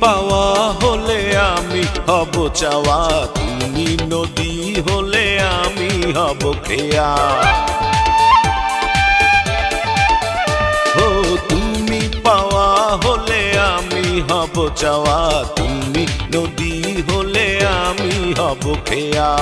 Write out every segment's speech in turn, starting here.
পাওয়া হলে আমি হব চাওয়া। তুমি নদী হলে আমি হব খেয়া। ও, তুমি পাওয়া হলে আমি হব চাওয়া। তুমি নদী হলে আমি হব খেয়া।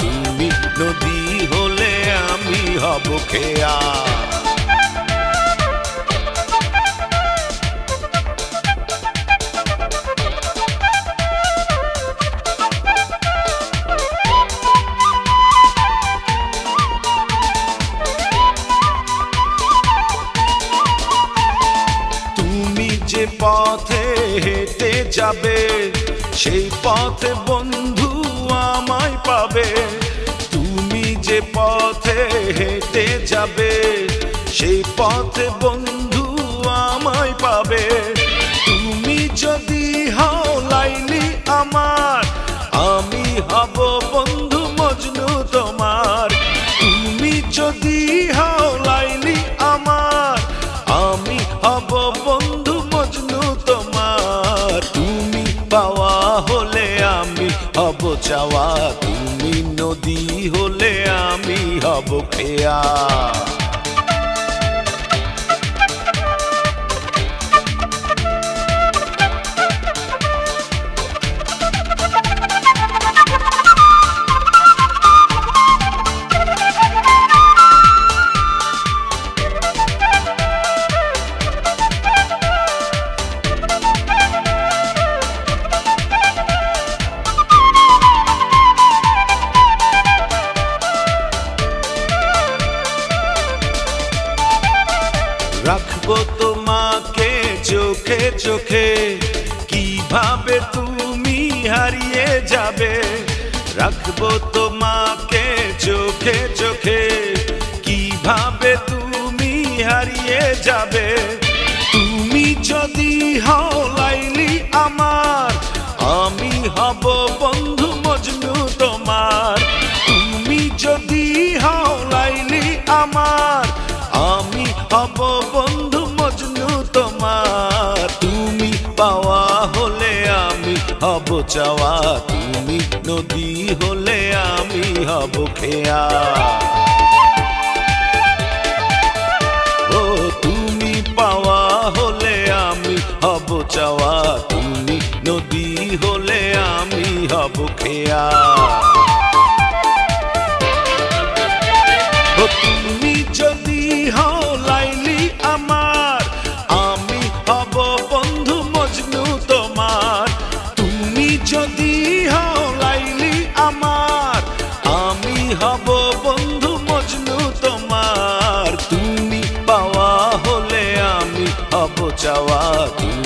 তুমি নদী হলে আমি হব খেয়া। পথে হেঁটে যাবে সেই পথে বন্ধু পাবে তুমি যে পথে হেঁটে যাবে, সেই পথে বন্ধু আমায় পাবে। তুমি যদি হও লাইলি আমার, আমি হব বন্ধু মজনু তোমার। তুমি যদি হও লাইলি আমার, আমি হব বন্ধু মজনু তোমার। তুমি পাওয়া চাওয়া তুমি নদী হলে আমি হব খেয়া। রাখব তোমাকে চোখে চোখে। কীভাবে তুমি হারিয়ে যাবে? রাখব তোমাকে চোখে চোখে। কীভাবে তুমি হারিয়ে যাবে? তুমি যদি হও চাওয়া, তুমি নদী হলে আমি হব খেয়া। ও তুমি পাওয়া হলে আমি হব চাওয়া, তুমি নদী হলে আমি হব খেয়া। পাওয়া